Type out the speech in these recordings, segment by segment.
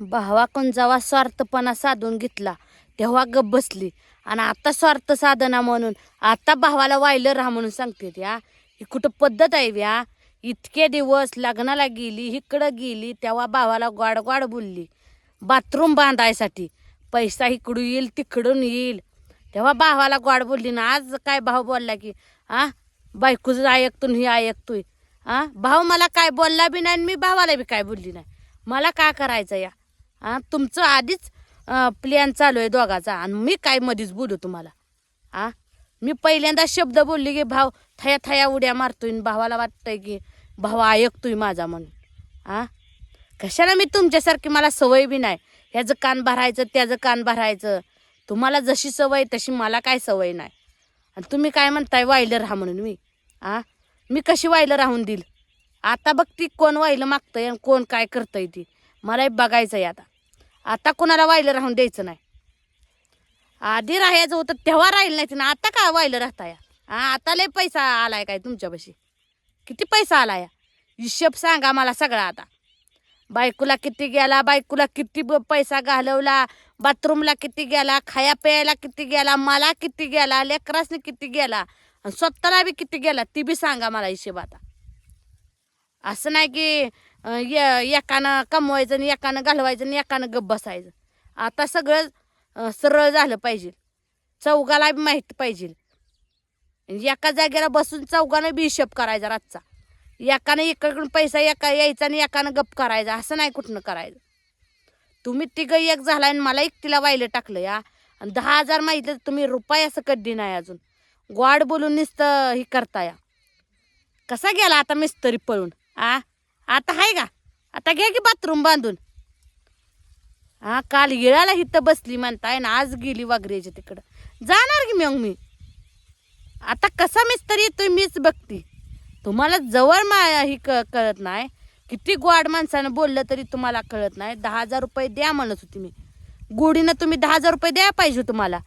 भावाकडून जेव्हा स्वार्थपणा साधून घेतला तेव्हा गप बसली. आणि आता स्वार्थ साधना म्हणून आता भावाला वायलं राहा म्हणून सांगते त्या ही. कुठं पद्धत आहे व्या? इतके दिवस लग्नाला गेली इकडं गेली तेव्हा भावाला गोड गोड बोलली बाथरूम बांधायसाठी पैसा इकडून येईल तिकडून येईल. तेव्हा भावाला गोड बोलली ना आज काय भाव बोलला की आ बायकोचं ऐकतून ही ऐकतोय आ भाऊ मला काय बोलला बी नाही आणि मी भावाला बी काय बोलली नाही. मला काय करायचं या? हा तुमचं आधीच प्लॅन चालू आहे दोघाचा. आणि मी काय मधीच बोलू तुम्हाला? आ मी पहिल्यांदा शब्द बोलली की भाव थया थया उड्या मारतोय आणि भावाला वाटतंय की भाव ऐकतोय माझा म्हणून. आ कशाला मी तुमच्यासारखी मला सवय बी नाही? ह्याचं कान भरायचं त्याचं कान भरायचं. तुम्हाला जशी सवय तशी मला काय सवय नाही. आणि तुम्ही काय म्हणताय वाहिलं राहा म्हणून मी. आ मी कशी वाहिलं राहून देईल? आता बघ ती कोण वाहिलं मागतंय आणि कोण काय करतंय ती. मलाही बघायचं आहे आता. आता कोणाला वाहिलं राहून द्यायचं नाही. आधी राहायचं होतं तेव्हा राहिलं नाही ना आता का वाहिलं राहता या? हा आता लय पैसा आलाय काय तुमच्यापाशी? किती पैसा आलाय हिशेब सांगा मला सगळा आता. बायकोला किती गेला बायकोला किती पैसा घालवला बाथरूमला किती गेला खाया प्यायला किती गेला मला किती गेला लेकरासने किती गेला आणि स्वतःला बी किती गेला ती बी सांगा मला हिशेब आता. असं नाही की एकानं कमवायचं आणि एकानं घालवायचं आणि एकानं गप बसायचं. आता सगळं सरळ झालं पाहिजे. चौघाला बी माहीत पाहिजे. आणि एका जागेला बसून चौघानं बी हिशेब करायचा रातचा. एकानं इकडकडून पैसा एका यायचा आणि एकानं गप करायचा. असं नाही कुठनं करायचं. तुम्ही तिघं एक झाला आणि मला एकटीला वाहिलं टाकलं या. आणि दहा हजार माहिती तुम्ही रुपये असं कड्डी नाही अजून. गोड बोलून नुसतं हे करता या कसा गेला आता मिस्तरी पळून? आ? आता आहे का? आता घ्या की बाथरूम बांधून. हा काल येळाला इथं बसली म्हणताय ना आज गेली वागरेच्या तिकडं. जाणार की मग मी? आता कसा मिस्तरी येतोय मीच बघती. तुम्हाला जवळ मा ही क कळत नाही. किती गोड माणसानं बोललं तरी तुम्हाला कळत नाही. दहा हजार रुपये द्या म्हणत होती मी. गोडीनं तुम्ही दहा हजार रुपये द्या पाहिजे तुम्हाला.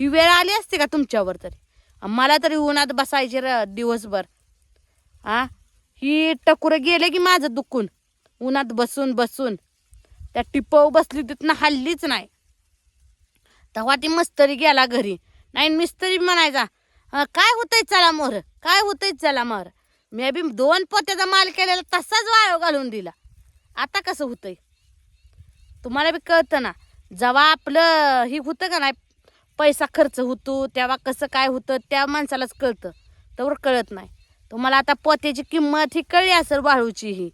ही वेळ आली असते का तुमच्यावर तरी? मला तरी उन्हात बसायचे र दिवसभर. हा? ही टकुरं गेले की माझं दुखून. उन्हात बसून बसून. त्या टिपव बसली तिथनं हल्लीच नाही. तेव्हा ती मस्तरी गेला घरी. नाही मिस्तरी म्हणायचा काय होतंय चला मोर? काय होतंय चला मोर? मी बी दोन पोत्याचा माल केलेला तसाच वाळव घालून दिला. आता कसं होतंय? तुम्हाला बी कळतं ना जेव्हा आपलं हे होतं का नाही पैसा खर्च होतो तेव्हा कसं काय होतं त्या माणसालाच कळतं. तेवढं कळत नाही. तुम्हाला आता पोत्याची किंमत ही कळली असेल वाळूची ही.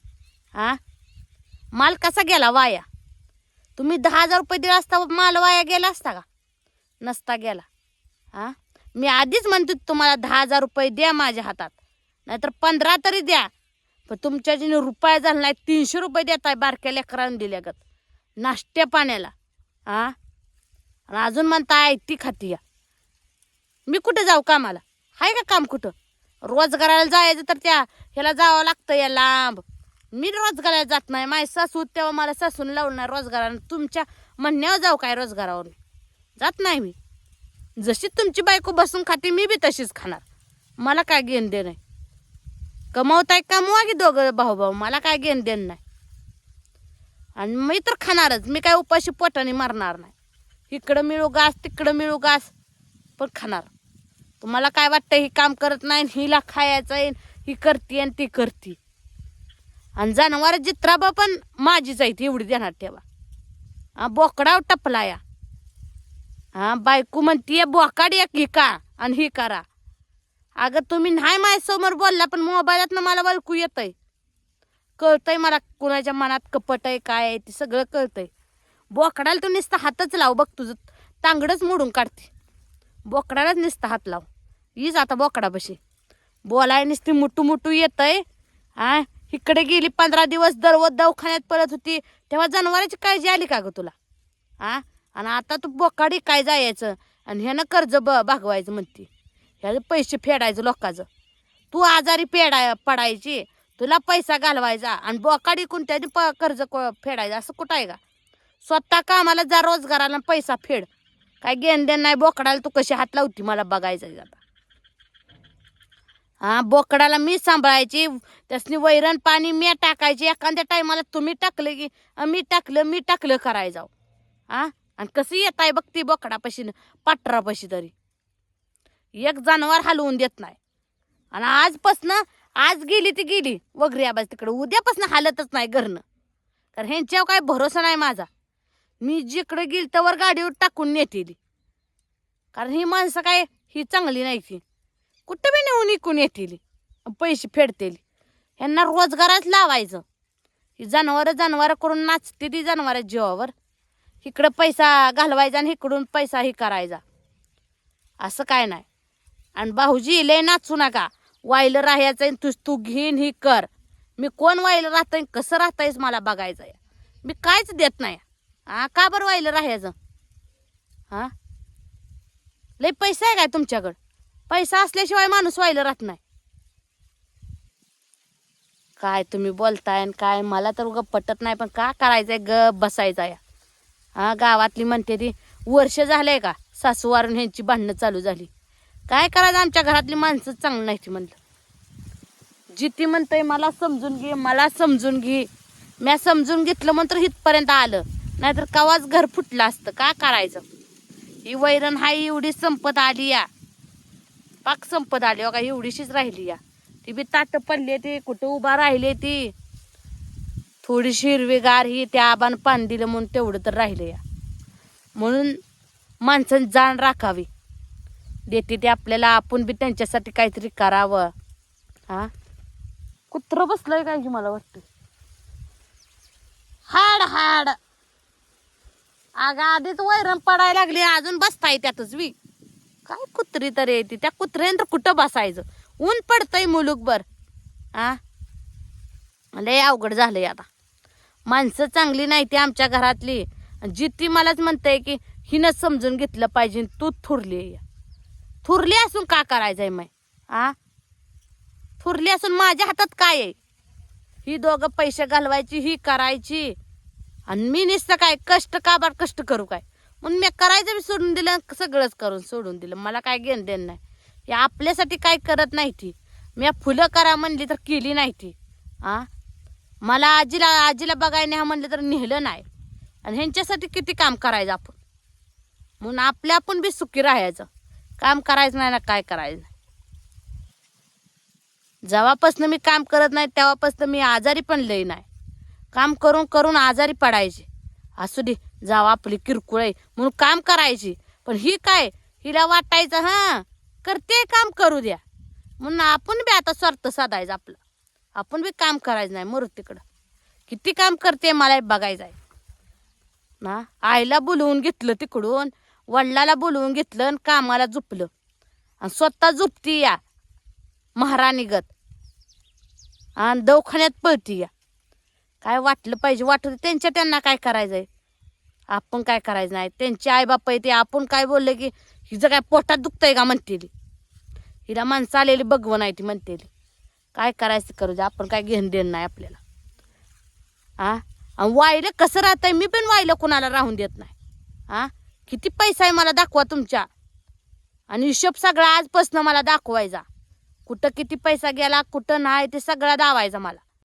हा? माल कसा गेला वाया? तुम्ही दहा हजार रुपये दिला असता माल वाया गेला असता का? नसता गेला. हा? मी आधीच म्हणते तुम्हाला दहा हजार रुपये द्या माझ्या हातात. नाहीतर पंधरा तरी द्या. पण तुमच्या जिने रुपया झाला नाही तीनशे रुपये देताय बारक्या लेकरांना दिल्या गत. नाश्त्या पाण्याला. हा? आणि अजून म्हणता ती खाती या. मी कुठं जाऊ कामाला? आहे का काम कुठं? रोजगाराला जायचं तर त्या ह्याला जावं लागतं या लांब. मी रोजगाराला जात नाही. माझी सासू तेव्हा मला सासून लावलं नाही रोजगारानं. तुमच्या म्हणण्यावर जाऊ काय रोजगारावर? जात नाही मी. जशी तुमची बायको बसून खाते मी बी तशीच खाणार. मला काय घेण देण आहे? कमवताय कमवा की दोघं भाऊ भाऊ मला काय घेण देणं नाही. आणि मी तर खाणारच. मी काय उपाशी पोटाने मारणार नाही. इकडं मिळू घास तिकडं मिळू घास पण खाणार. तुम्हाला काय वाटतं ही काम करत नाही आणि हिला खायचं आहे ही करते आणि ती करते. आणि जनावर जित्राबा पण माझीच आहे ती एवढी देणार ठेवा. हा बोकडाव टपला या. हा बायको म्हणतीये बोकाड एक ही का आणि ही करा. अगं तुम्ही नाही माझ्यासमोर बोलला पण मोबाईलात मला वळकू येतंय. कळतंय मला कुणाच्या मनात कपट आहे काय आहे ते सगळं कळतंय. बोकडाला तू नुसतं हातच लाव बघ तुझं तांगडच मोडून काढते. बोकडालाच नुसतं हात लाव. हीच आता बोकडापाशी. बोलाय नुसती मुटू मुटू येतंय. आ इकडे गेली पंधरा दिवस दररोज दवाखान्यात पडत होती. तेव्हा जनावरांची काळजी आली का ग तुला? आ आणि आता तू बोकाडी काय जायचं? आणि ह्यानं कर्ज ब भागवायचं म्हणते. ह्याचं पैसे फेडायचं लोकांचं. तू आजारी पेडाय पडायची. तुला पैसा घालवायचा. आणि बोकाडी कोणत्याने प कर्ज को- फेडायचं? असं कुठं आहे का स्वतः कामाला जा रोजगाराला पैसा फेड. काय घेण नाही बोकडाला तू कशी हात लावती मला बघायचं आहे आता. हा बोकडाला मी सांभाळायची त्यासनी वैरण पाणी मी टाकायची एखाद्या टायमाला तुम्ही टाकलं की मी टाकलं मी टाकलं कराय जाऊ. हा? आणि कसं येत आहे बघ ती बोकडापाशी पाटरापाशी तरी. एक जनावर हलवून देत नाही. आणि आजपासनं आज गेली ती गेली वगैरे आबाज तिकडे. उद्यापासून हालतच नाही घरनं. कारण ह्यांच्यावर काय भरोसा नाही माझा. मी जिकडे गेली त्यावर गाडीवर टाकून नेतेली. कारण ही माणसं काय ही चांगली नाही ती. कुठं बी नेऊन इकून येतील पैसे फेडतील. ह्यांना रोजगारात लावायचं. ही जनावरं जनावरं करून नाचते ती जनावरात जीवावर. इकडं पैसा घालवायचा आणि इकडून पैसा ही करायचा. असं काय नाही. आणि भाऊजी लय नाचू नका. वायलं राहायचं आहे तू तू घेईन ही कर. मी कोण वायलं राहतं कसं राहतायस मला बघायचं आहे मी कायच देत नाही. हा का बरं व्हायला राहायचं? हा? लय पैसा आहे काय तुमच्याकडं? पैसा असल्याशिवाय माणूस व्हायला राहत नाही. काय तुम्ही बोलताय आणि काय? मला तर उगा पटत नाही पण का करायचंय? ग बसायचा या हा गावातली म्हणते ती वर्ष झालंय का? सासूवारून ह्यांची भांडणं चालू झाली. काय करायचं? आमच्या घरातली माणसं चांगली नाही ती म्हणलं. जिती म्हणतंय मला समजून घे मला समजून घे. म्या समजून घेतलं म्हणतर तर इथपर्यंत आलं. नाहीतर कवाच घर फुटलं असतं. का करायचं? ही वैरण हाय एवढी संपत आली या. पाक संपत आली हो का? एवढीशीच राहिली या. ती बी ताट पडली ती कुठं उभा राहिली ती. थोडीशी हिरवीगार ही त्या आबान पाणी दिलं म्हणून तेवढं तर राहिलं या. म्हणून माणसं जाण राखावी. देते ते आपल्याला आपण बी त्यांच्यासाठी काहीतरी करावं. हा? कुत्र बसलंय काय की मला वाटतं? हाड हाड. अगं आधीच वैरण पडायला लागली अजून बसताय त्यातच बी काय कुत्री तर येते त्या कुत्र्यानं कुठं बसायचं? ऊन पडतंय मुलुकभर. आ? लय अवघड झालंय आता. माणसं चांगली नाही ती आमच्या घरातली. जिती मलाच म्हणते की हिनं समजून घेतलं पाहिजे तू थुरली थुरली असून का करायचंय माय? आ? थुरली असून माझ्या हातात काय आहे? ही दोघं पैसे घालवायची ही करायची. आणि मी नुसतं काय कष्ट काबार कष्ट करू काय? म्हणून मी करायचं बी सोडून दिलं सगळंच करून सोडून दिलं. मला काय घेणं देणं नाही. हे आपल्यासाठी काय करत नाही ती. मी फुलं करा म्हणली तर केली नाही ती. आ? मला आजीला आजीला बघायला न्या म्हणलं तर नेलं नाही. आणि ह्यांच्यासाठी किती काम करायचं आपण? म्हणून आपल्या आपण बी सुखी राहायचं. काम करायचं नाही ना काय करायचं नाही. जेव्हापासनं मी काम करत नाही तेव्हापासनं मी आजारी पण लई नाही. काम करून करून आजारी पडायचे. असू दे जाव आपली किरकोळ आहे म्हणून काम करायची. पण ही काय? हिला वाटायचं हां करते काम करू द्या. म्हणून आपण बी आता स्वार्थ साधायचं आपलं. आपण बी काम करायचं नाही मरू तिकडं. किती काम करते मला बघायचं आहे. ना आईला बोलवून घेतलं तिकडून वडिलाला बोलवून घेतलं आणि कामाला झुपलं. आणि स्वतः झुपती या महाराणीगत. आणि दवाखान्यात पळती या. काय वाटलं पाहिजे? वाटू त्यांच्या त्यांना काय करायचंय? आपण काय करायचं नाही? त्यांचे आईबाप आहे ते आपण काय बोलले की हिचं काय पोटात दुखतंय का म्हणतेली? हिला माणसं आलेली बघवण आहे ती म्हणतेली. काय करायचं करू दे? आपण काय घेणं देणं नाही आपल्याला. हा आणि वाईलं कसं राहतंय? मी पण वाईलं कोणाला राहून देत नाही. हा किती पैसा आहे मला दाखवा तुमच्या. आणि हिशोब सगळा आजपासून मला दाखवायचा. कुठं किती पैसा गेला कुठं नाही ते सगळा दावायचा मला.